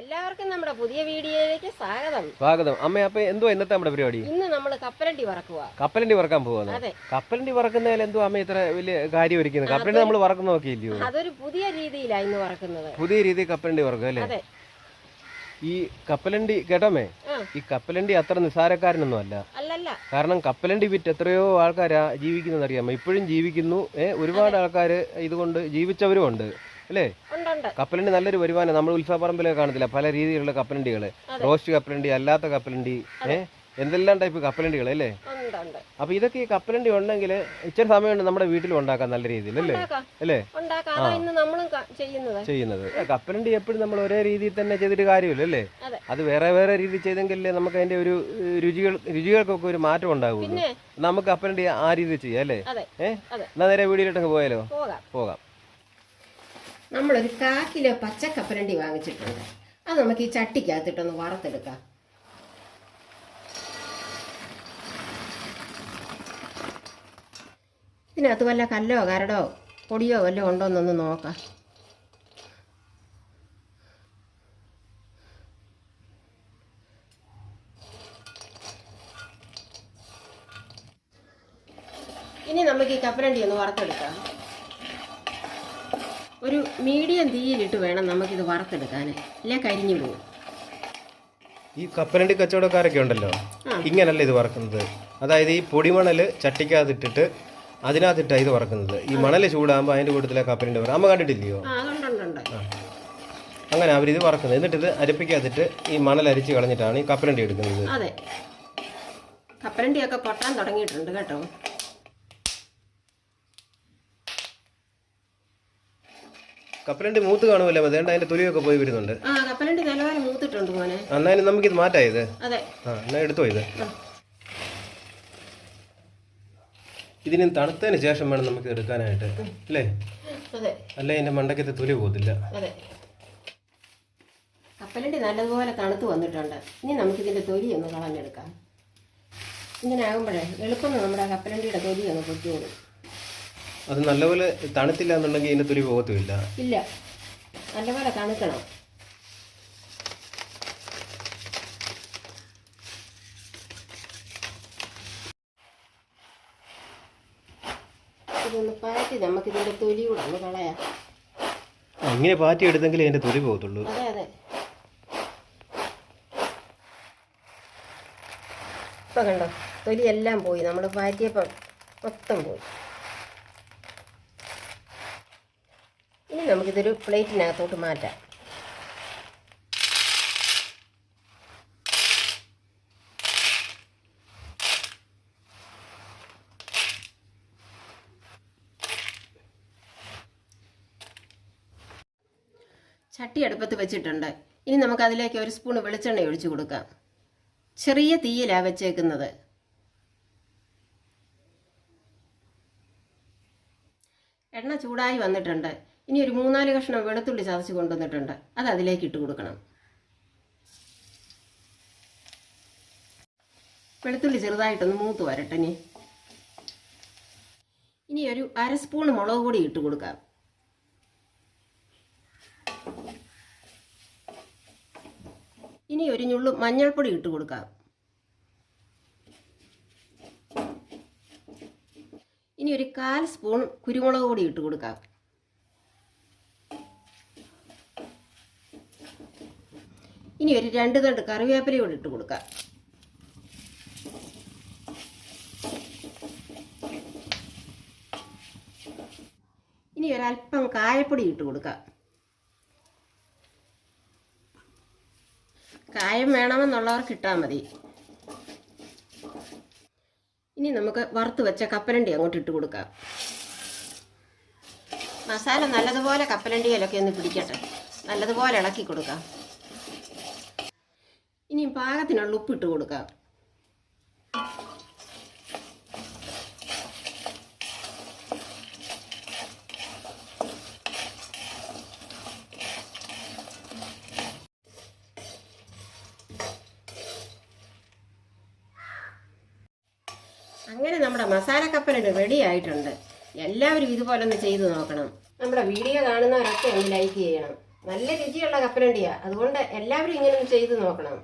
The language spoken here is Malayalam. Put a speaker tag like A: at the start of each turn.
A: എല്ലാവർക്കും നമ്മുടെ പുതിയ വീഡിയോയിലേക്ക് സ്വാഗതം.
B: സ്വാഗതം. അമ്മ അപ്പൊ എന്തോ ഇന്നത്തെ നമ്മുടെ പരിപാടി?
A: ഇന്ന് നമ്മൾ കപ്പലണ്ടി വറക്കുക
B: കപ്പലണ്ടി വറക്കാൻ പോകുന്നത്
A: അതെ.
B: കപ്പലണ്ടി വറക്കുന്നതിൽ എന്തോ അമ്മ ഇത്ര വലിയ കാര്യം ഒരുക്കുന്നത് കപ്പലണ്ടി നമ്മൾ വറക്കുന്ന നോക്കിയില്ലയോ?
A: അതൊരു പുതിയ രീതിയിലാണ് ഇന്ന് വറക്കുന്നത്.
B: പുതിയ രീതിയിൽ കപ്പലണ്ടി വറക്കുക അല്ലേ?
A: അതെ.
B: ഈ കപ്പലണ്ടി കേട്ടോമേ ഈ കപ്പലണ്ടി അത്ര നിസ്സാരക്കാരനൊന്നും അല്ല.
A: അല്ലല്ല.
B: കാരണം കപ്പലണ്ടി വിറ്റ് എത്രയോ ആൾക്കാരാ ജീവിക്കുന്നത് അറിയാമോ ഇപ്പോഴും ജീവിക്കുന്നു. ഏഹ് ഒരുപാട് ആൾക്കാർ ഇതുകൊണ്ട് ജീവിച്ചവരും ഉണ്ട് അല്ലേ? കപ്പലണ്ടി നല്ലൊരു വരുമാനം നമ്മൾ ഉത്സവപ്പറമ്പിലൊക്കെ കാണത്തില്ല. പല രീതിയിലുള്ള കപ്പലണ്ടികൾ. റോസ്റ്റ് കപ്പലണ്ടി അല്ലാത്ത കപ്പലണ്ടി ഏ? എന്തെല്ലാം ടൈപ്പ് കപ്പലണ്ടികൾ അല്ലേ? അപ്പൊ ഇതൊക്കെ ഈ കപ്പലണ്ടി ഉണ്ടെങ്കിൽ ഇച്ചിരി സമയമുണ്ട് നമ്മുടെ വീട്ടിൽ ഉണ്ടാക്കാൻ നല്ല രീതിയിൽ അല്ലേ? അല്ലേ?
A: ചെയ്യുന്നത്.
B: കപ്പലണ്ടി എപ്പോഴും നമ്മൾ ഒരേ രീതിയിൽ തന്നെ ചെയ്തിട്ട് കാര്യമില്ല അല്ലേ?
A: അത്.
B: വേറെ വേറെ രീതിയിൽ ചെയ്തെങ്കിലേ നമുക്ക് അതിന്റെ ഒരു രുചികൾ രുചികൾക്കൊക്കെ ഒരു മാറ്റം ഉണ്ടാവുള്ളൂ.
A: പിന്നെ?
B: നമുക്ക് കപ്പലണ്ടി ആ രീതിയിൽ ചെയ്യാം അല്ലേ?
A: ഏഹ്
B: എന്നാ നേരെ വീടിലോട്ടൊക്കെ പോയാലോ?
A: പോകാം. നമ്മളൊരു കാ കിലോ പച്ചക്കപ്പരണ്ടി വാങ്ങിച്ചിട്ടുണ്ട്. അത് നമുക്ക് ഈ ചട്ടിക്കകത്തിട്ടൊന്ന് വറുത്തെടുക്കാം. ഇതിനകത്ത് വല്ല കല്ലോ കരടോ പൊടിയോ വല്ലതും ഉണ്ടോ എന്നൊന്ന് നോക്കാം. ഇനി നമുക്ക് ഈ കപ്പലണ്ടി ഒന്ന് വറുത്തെടുക്കാം. ഒരു മീഡിയം തീയിലിട്ട് വേണം നമുക്കിത് വറുത്തെടുക്കാൻ ഇല്ല കരിഞ്ഞു പോകും
B: ഈ കപ്പലണ്ടി കച്ചവടക്കാരൊക്കെ ഉണ്ടല്ലോ. ഇങ്ങനല്ല ഇത് വറക്കുന്നത്? അതായത് ഈ പൊടിമണൽ ചട്ടിക്കകത്തിട്ടിട്ട് അതിനകത്തിട്ടാണ് ഇത് വറക്കുന്നത്. ഈ മണൽ ചൂടാകുമ്പോൾ അതിന്റെ കൂട്ടത്തിലെ കപ്പലണ്ടി വറ. അമ്മ കണ്ടിട്ടില്ലയോ. അങ്ങനെ അവരിത് വറക്കുന്നത്. എന്നിട്ട് ഇത് അരപ്പിക്കകത്തിട്ട് ഈ മണൽ അരിച്ച് കളഞ്ഞിട്ടാണ് ഈ കപ്പലണ്ടി എടുക്കുന്നത്.
A: അതെ. കപ്പലണ്ടിയൊക്കെ പൊട്ടാൻ തുടങ്ങിയിട്ടുണ്ട് കേട്ടോ.
B: കപ്പലണ്ടി മൂത്ത് കാണുമല്ലോ അതേണ്ട അതിന്റെ തൊലിയൊക്കെ പോയി വരുന്നുണ്ട്.
A: ആ കപ്പലണ്ടി നിലവാരം മൂത്തിട്ടുണ്ട് മോനെ.
B: എന്നാലും നമുക്കിത് മാറ്റാം ഇത്.
A: അതെ.
B: ആ എന്നാൽ എടുത്തോ ഇത്. ഇതിന് തണുത്തതിന് ശേഷം വേണം നമുക്ക് എടുക്കാനായിട്ട് അല്ലേ? അല്ലേ അതിന്റെ മണ്ടക്കത്തെ തൊലി പോകത്തില്ല.
A: കപ്പലണ്ടി നല്ലതുപോലെ തണുത്ത് വന്നിട്ടുണ്ട്. ഇനി നമുക്ക് ഇതിന്റെ തൊലി ഒന്ന് കളഞ്ഞെടുക്കാം. ഇങ്ങനെ ആകുമ്പോഴേ എളുപ്പം നമ്മുടെ കപ്പലണ്ടിയുടെ തൊലി ഒന്ന് പൊട്ടിയോളും.
B: അത് നല്ലപോലെ തണുത്തില്ല എന്നുണ്ടെങ്കിൽ ഇതിന്റെ തൊലി പോകത്തുമില്ല.
A: ഇല്ല. നല്ലപോലെ തണുക്കണം. ഇതൊന്ന് പാറ്റി നമുക്കിതിന്റെ തൊലി കൂടെ ഒന്ന് കളയാം.
B: ഇങ്ങനെ പാറ്റി എടുത്തെങ്കിൽ ഇതിന്റെ തൊലി പോകത്തുള്ളൂ.
A: അതെ അതെ. ഇപ്പം കണ്ടോ? തൊലി എല്ലാം പോയി. നമ്മൾ പാറ്റിയപ്പം മൊത്തം പോയി. നമുക്കിതൊരു പ്ലേറ്റിനകത്തോട്ട് മാറ്റാം. ചട്ടി അടുപ്പത്ത് വെച്ചിട്ടുണ്ട്. ഇനി നമുക്ക് അതിലേക്ക് ഒരു സ്പൂൺ വെളിച്ചെണ്ണ ഒഴിച്ചു കൊടുക്കാം. ചെറിയ തീയിലാണ് വെച്ചേക്കുന്നത്. എണ്ണ ചൂടായി വന്നിട്ടുണ്ട്. ഇനി ഒരു മൂന്നാൽ കഷ്ണം വെളുത്തുള്ളി ചതച്ച് കൊണ്ടുവന്നിട്ടുണ്ട്. അത് അതിലേക്ക് ഇട്ട് കൊടുക്കണം. വെളുത്തുള്ളി ചെറുതായിട്ടൊന്ന് മൂത്ത് വരട്ടെ ഇനി. ഇനി ഒരു അര സ്പൂൺ മുളക് പൊടി ഇട്ട് കൊടുക്കാം. ഇനി ഒരു ഞുള്ളു മഞ്ഞൾപ്പൊടി ഇട്ട് കൊടുക്കാം. ഇനി ഒരു കാൽ സ്പൂൺ കുരുമുളക് പൊടി ഇട്ട് കൊടുക്കാം. ഇനി ഒരു രണ്ട് തണ്ട് കറിവേപ്പില കൂടി ഇട്ട് കൊടുക്കാം. ഇനി ഒരല്പം കായപ്പൊടി ഇട്ട് കൊടുക്കാം. കായം വേണമെന്നുള്ളവർക്ക് ഇട്ടാൽ മതി. ഇനി നമുക്ക് വറുത്ത് വെച്ച കപ്പലണ്ടി അങ്ങോട്ട് ഇട്ട് കൊടുക്കാം. മസാല നല്ലതുപോലെ കപ്പലണ്ടിയിലൊക്കെ ഒന്ന് പിടിക്കട്ടെ. നല്ലതുപോലെ ഇളക്കി കൊടുക്കാം. പാകത്തിനുള്ള ഉപ്പിട്ട് കൊടുക്കാം. അങ്ങനെ നമ്മുടെ മസാല കപ്പലണ്ടി റെഡി ആയിട്ടുണ്ട്. എല്ലാവരും ഇതുപോലെ ഒന്ന് ചെയ്തു നോക്കണം. നമ്മുടെ വീഡിയോ കാണുന്നവരൊക്കെ ഒന്ന് ലൈക്ക് ചെയ്യണം. നല്ല രുചിയുള്ള കപ്പലണ്ടിയാ. അതുകൊണ്ട് എല്ലാവരും ഇങ്ങനെ ഒന്ന് ചെയ്തു നോക്കണം.